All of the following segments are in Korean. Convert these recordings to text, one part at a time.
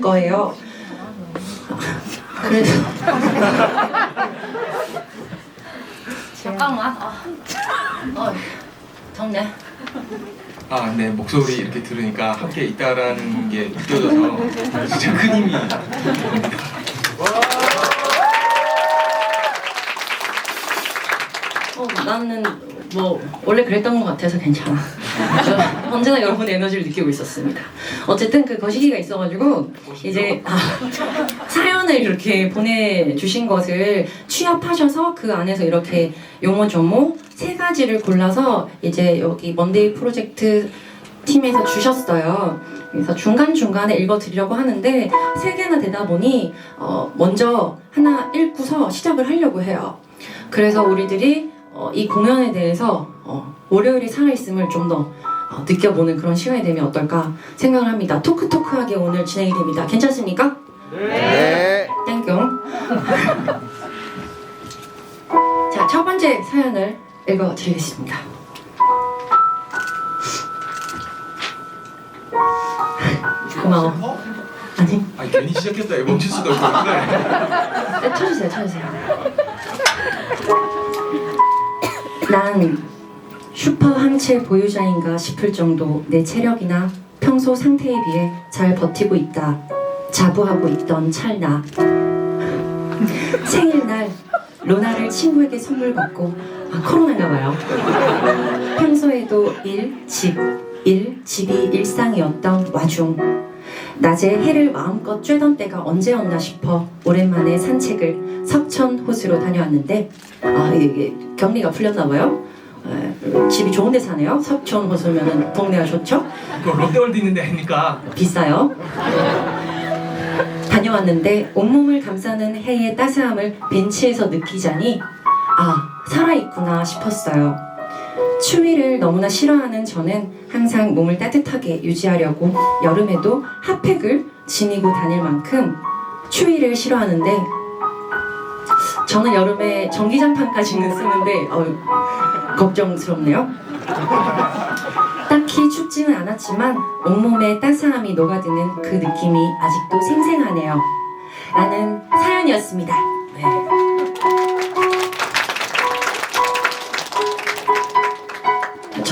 거예요. 그래서 잠깐만. 아. 어, 덥네. 아, 네 목소리 이렇게 들으니까 함께 있다라는 게 느껴져서 진짜 큰 힘이 됩니다. 어, 나는 뭐 원래 그랬던 것 같아서 괜찮아. 저 언제나 여러분의 에너지를 느끼고 있었습니다. 어쨌든 그 거시기가 있어가지고 이제 아, 사연을 이렇게 보내주신 것을 취합하셔서 그 안에서 이렇게 요모조모 세 가지를 골라서 이제 여기 먼데이 프로젝트 팀에서 주셨어요. 그래서 중간중간에 읽어드리려고 하는데 세 개나 되다 보니 어, 먼저 하나 읽고서 시작을 하려고 해요. 그래서 우리들이 어, 이 공연에 대해서 어, 월요일이 살아있음을 좀더 어, 느껴보는 그런 시간이 되면 어떨까 생각을 합니다. 토크토크하게 오늘 진행이 됩니다. 괜찮습니까? 네. 땡큐. 자, 첫 번째 사연을 읽어드리겠습니다. 고마워. 아니, 아니 괜히 시작했다 멈출 수가 없는데 네, 쳐주세요, 쳐주세요. 난 슈퍼 항체 보유자인가 싶을 정도 내 체력이나 평소 상태에 비해 잘 버티고 있다. 자부하고 있던 찰나. 생일날 로나를 친구에게 선물 받고 아 코로나인가 봐요. 평소에도 일, 집, 일, 집이 일상이었던 와중 낮에 해를 마음껏 쬐던 때가 언제였나 싶어 오랜만에 산책을 석천 호수로 다녀왔는데 아 이게 격리가 풀렸나 봐요. 에, 집이 좋은 데 사네요. 석천 호수면은 동네가 좋죠. 그 롯데월드 있는데 아닙니까? 비싸요. 다녀왔는데 온몸을 감싸는 해의 따스함을 벤치에서 느끼자니 아 살아있구나 싶었어요. 추위를 너무나 싫어하는 저는 항상 몸을 따뜻하게 유지하려고 여름에도 핫팩을 지니고 다닐 만큼 추위를 싫어하는데 저는 여름에 전기장판까지는 쓰는데 어, 걱정스럽네요. 딱히 춥지는 않았지만 온몸에 따스함이 녹아드는 그 느낌이 아직도 생생하네요. 라는 사연이었습니다.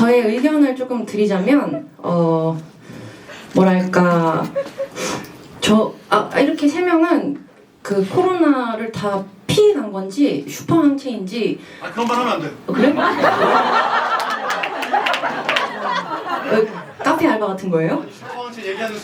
저의 의견을 조금 드리자면 어 뭐랄까 저 아, 이렇게 세 명은 그 코로나를 다 피해 간 건지 슈퍼 항체인지 아 그런 말 하면 안 돼. 어, 그래? 어, 카페 알바 같은 거예요? 슈퍼원치 얘기하는 순간